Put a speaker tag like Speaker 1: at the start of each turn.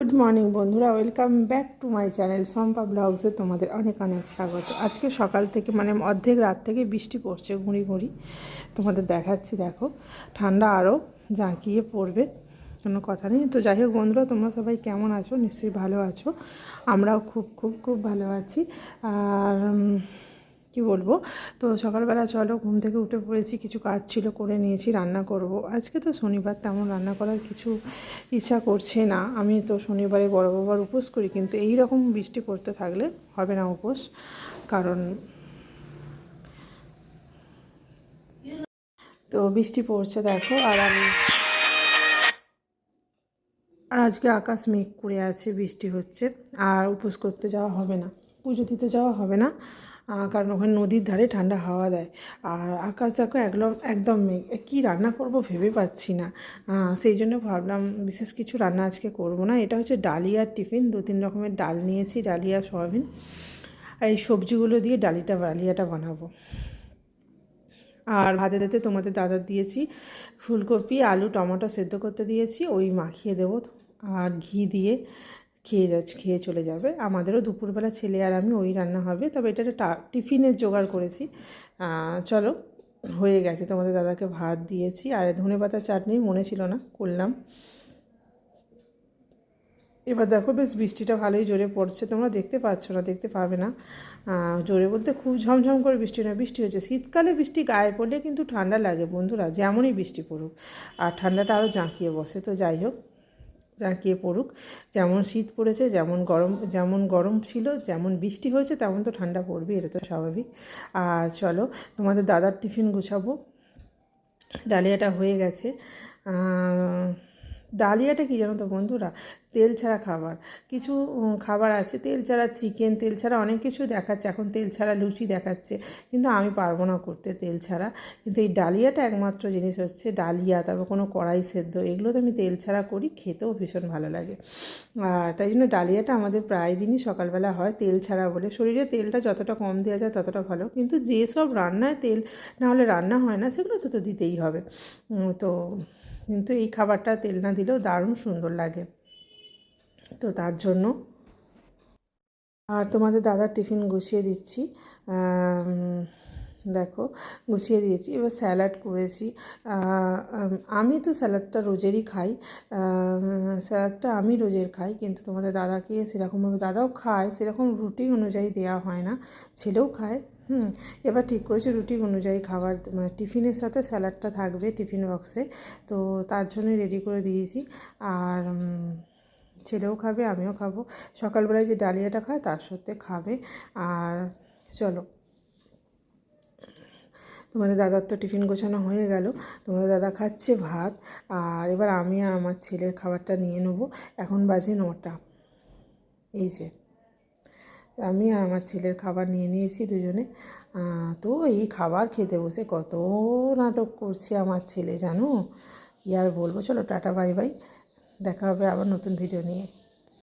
Speaker 1: Good morning বন্ধুরা। Welcome back to my channel Sampa ব্লগসে তোমাদের অনেক অনেক স্বাগত। আজকে সকাল থেকে মানে অর্ধেক রাত থেকে বৃষ্টি পড়ছে গুঁড়ি গুঁড়ি তোমাদের দেখাচ্ছি, দেখো। ঠান্ডা আরও জাঁকিয়ে পড়বে, কোনো কথা নেই। তো যাই হোক, বন্ধুরা, তোমরা সবাই কেমন আছো? নিশ্চয়ই ভালো আছো। আমরাও খুব খুব খুব ভালো আছি। আর কি বলব? তো সকালবেলা চলো, ঘুম থেকে উঠে পড়েছি, কিছু কাজ ছিল করে নিয়েছি, রান্না করব। আজকে তো শনিবার, তেমন রান্না করার কিছু ইচ্ছা করছে না। আমি তো শনিবারে বড় বাবার উপোস করি, কিন্তু এই রকম বৃষ্টি পড়তে থাকলে হবে না উপোস, কারণ তো বৃষ্টি পড়ছে, দেখো, আর আমি আর আজকে আকাশ মেঘ করে আছে, বৃষ্টি হচ্ছে, আর উপোস করতে যাওয়া হবে না, পুজো দিতে যাওয়া হবে না। কারণ ওখানে নদীর ধারে ঠান্ডা হাওয়া দেয়। আর আকাশ দেখো একদম একদম মেঘ কী রান্না করব ভেবে পাচ্ছি না। সেই জন্য ভাবলাম বিশেষ কিছু রান্না আজকে করব না। এটা হচ্ছে ডালিয়ার টিফিন। দু তিন রকমের ডাল নিয়েছি, ডালিয়া, সয়াবিন। আর এই সবজিগুলো দিয়ে ডালিটা, ডালিয়াটা বানাবো। আর ভাতে দিতে তোমাদের দাদা দিয়েছি ফুলকপি, আলু, টমেটো সেদ্ধ করতে দিয়েছি, ওই মাখিয়ে দেবো। আর ঘি দিয়ে খেয়ে যাচ্ছে খেয়ে চলে যাবে। আমাদেরও দুপুরবেলা ছেলে আর আমি ওই রান্না হবে, তবে এটা একটা টিফিনের জোগাড় করেছি। চলো, হয়ে গেছে। তোমাদের দাদাকে ভাত দিয়েছি। আর ধনে পাতা চাটনি মনে ছিল না, করলাম। এবার দেখো, বেশ বৃষ্টিটা ভালোই জোরে পড়ছে। তোমরা দেখতে পাচ্ছ না, দেখতে পাবে না। জোরে বলতে খুব ঝমঝম করে বৃষ্টি না, বৃষ্টি হচ্ছে। শীতকালে বৃষ্টি গায়ে পড়লে কিন্তু ঠান্ডা লাগে বন্ধুরা, যেমনই বৃষ্টি পড়ুক। আর ঠান্ডাটা আরও জাঁকিয়ে বসে। তো যাই হোক জাঁকিয়ে পড়ুক। যেমন শীত পড়েছে, যেমন গরম যেমন গরম ছিল, যেমন বৃষ্টি হয়েছে, তেমন তো ঠান্ডা পড়বে, এটা তো স্বাভাবিক। আর চলো, তোমাদের দাদার টিফিন গুছাবো। ডালিয়াটা হয়ে গেছে। ডালিয়াটা কী জানো তো বন্ধুরা? তেল ছাড়া খাবার। কিছু খাবার আছে, তেল ছাড়া চিকেন তেল ছাড়া অনেক কিছু দেখাচ্ছে। এখন তেল ছাড়া লুচি দেখাচ্ছে। কিন্তু আমি পারব না করতে তেল ছাড়া। কিন্তু এই ডালিয়াটা একমাত্র জিনিস হচ্ছে ডালিয়া, তারপর কোনো কড়াই সেদ্ধ, এগুলো তো আমি তেল ছাড়া করি, খেতেও ভীষণ ভালো লাগে। আর তাই জন্য ডালিয়াটা আমাদের প্রায় দিনই সকালবেলা হয় তেল ছাড়া বলে। শরীরে তেলটা যতটা কম দেওয়া যায় ততটা ভালো। কিন্তু যেসব রান্নায় তেল না হলে রান্না হয় না, সেগুলো তো তো দিতেই হবে। তো কিন্তু এই খাবারটা তেল না দিলেও দারুণ সুন্দর লাগে। তো তার জন্য আর তোমাদের দাদার টিফিন গুছিয়ে দিচ্ছি। দেখো, গুছিয়ে দিয়েছি। এবার স্যালাড করেছি। আমি তো স্যালাডটা রোজেরই খাই। স্যালাডটা আমি রোজের খাই, কিন্তু তোমাদের দাদাকে সেরকমভাবে, দাদাও খায়, সেরকম রুটি অনুযায়ী দেওয়া হয় না। ছেলেও খায়। হুম, এবার ঠিক করেছি, রুটি অনুযায়ী খাবার মানে টিফিনের সাথে স্যালাডটা থাকবে টিফিন বক্সে। তো তার জন্যই রেডি করে দিয়েছি। আর ছেলেও খাবে, আমিও খাব। সকালবেলায় যে ডালিয়াটা খায়, তার সাথে খাবে। আর চলো। তোমাদের দাদার তো টিফিন গোছানো হয়ে গেল। তোমাদের দাদা খাচ্ছে ভাত। আর এবার আমি আর আমার ছেলের খাবারটা নিয়ে নেব। এখন বাজে নটা। এই যে। আমি আর আমার ছেলের খাবার নিয়ে নিয়েছি দুজনে। তো এই খাবার খেতে বসে কত নাটক করছি আমার ছেলে, জানো? কি আর বলব? চলো টাটা, বাই বাই। দেখা হবে আবার নতুন ভিডিও নিয়ে।